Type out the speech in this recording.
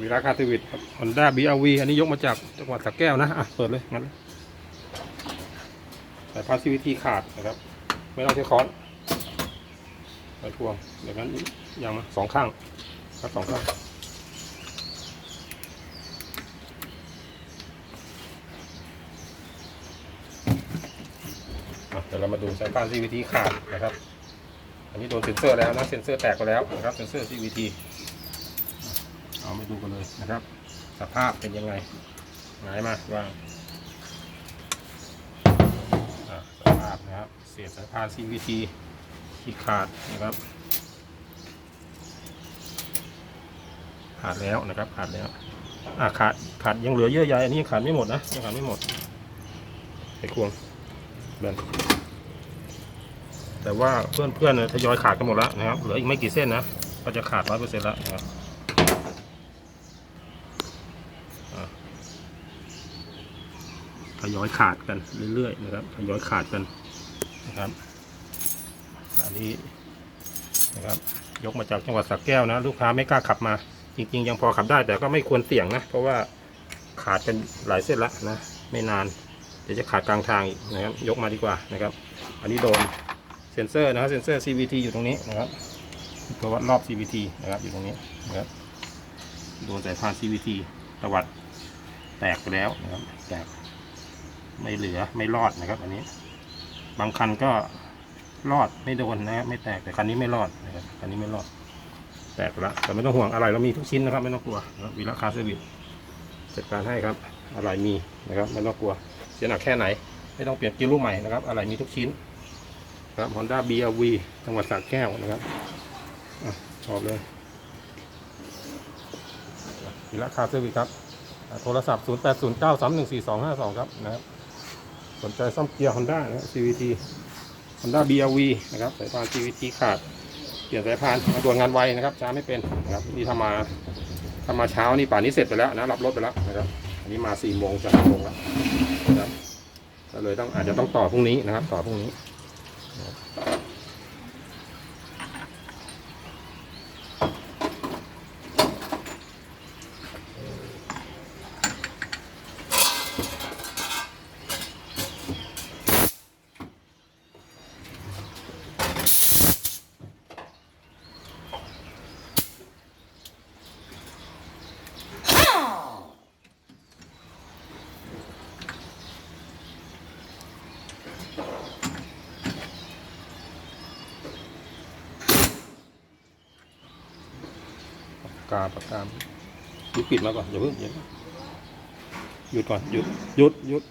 วีระคาร์ทวิตฮอนด้าบีอาวีอันนี้ยกมาจากจังหวัดสระแก้วนะอะเปิดเลยงั้นสายพาสซีวิทีขาดนะครับ ไม่ต้องใช้ค้อนสายพวงเดี๋ยวนั้นยังมาสองข้างครับสองข้างเดี๋ยวเรามาดูสายพาสซีวิทีขาดนะครับ อันนี้โดนเซ็นเซอร์แล้วนะ เซ็นเซอร์แตกไปแล้วนะครับ เซ็นเซอร์ CVT เอามาดูกันเลยนะครับ สภาพเป็นยังไงหงายมาวางสภาพนะครับ เศษสายพาน CVT ที่ขาดนะครับขาดแล้วนะครับขาดแล้วอะขาดขาดยังเหลือเยื่อใยอันนี้ขาดไม่หมดนะยังขาดไม่หมดไอ้ควงเบนแต่ว่าเพื่อนเพื่อนๆทยอยขาดกันหมดแล้วนะครับเหลืออีกไม่กี่เส้นนะก็จะขาดร้อยเปอร์เซ็นต์แล้วนะครับ ทยอยขาดกันเรื่อยๆนะครับทยอยขาดกันนะครับ อันนี้นะครับยกมาจากจังหวัดสระแก้วนะ ลูกค้าไม่กล้าขับมา จริง ๆ ยังพอขับได้แต่ก็ไม่ควรเสี่ยงนะ เพราะว่าขาดเป็นหลายเส้นละนะ ไม่นานเดี๋ยวจะขาดกลางทางอีกนะครับยกมาดีกว่านะครับ อันนี้โดนเซ็นเซอร์นะครับเซ็นเซอร์ CVT อยู่ตรงนี้นะครับตัววัดรอบ CVT นะครับอยู่ตรงนี้นะครับโดนสายพาน CVT ตวัดแตกไปแล้วนะครับแตก ไม่เหลือไม่รอดนะครับ อันนี้ บางคันก็รอดไม่โดนนะครับไม่แตกแต่คันนี้ไม่รอดนะครับคันนี้ไม่รอด แตกล้วแต่ไม่ต้องห่วงอะไรเรามีทุกชิ้นนะครับ ไม่ต้องกลัววีระคาร์เซอร์วิสจัดการให้ครับ อะไรมีนะครับไม่ต้องกลัวเสียหนักแค่ไหน ไม่ต้องเปลี่ยนกิโลใหม่นะครับ อะไรมีทุกชิ้น ครับ Honda BRV จังหวัดสระแก้วนะครับอชอบเลยวีระคาร์เซอร์วิสครับ โทรศัพท์ 0 8 0 9 3 1 4 2 5 2 ครับนะครับ สนใจซ่อมเกียร์ฮอนด้านะครับ CVT Honda BRV นะครับสายพาน CVT ขาดเปลี่ยนสายพานมาด่วนงานไวนะครับ ช้าไม่เป็นนะครับนี่ทำมาทำมาเช้านี่ป่านนี้เสร็จไปแล้วนะรับรถไปแล้วนะครับ อันนี้มา4โมงจะ5โมงแล้วนะครับก็เลยต้องอาจจะต้องต่อพรุ่งนี้นะครับ ต่อพรุ่งนี้ ปา กาปากกาหยุดปิดมาก่อนอย่าเพิ่งอย่าเพิ่งหยุดก่อนหยุดหยุดหยุด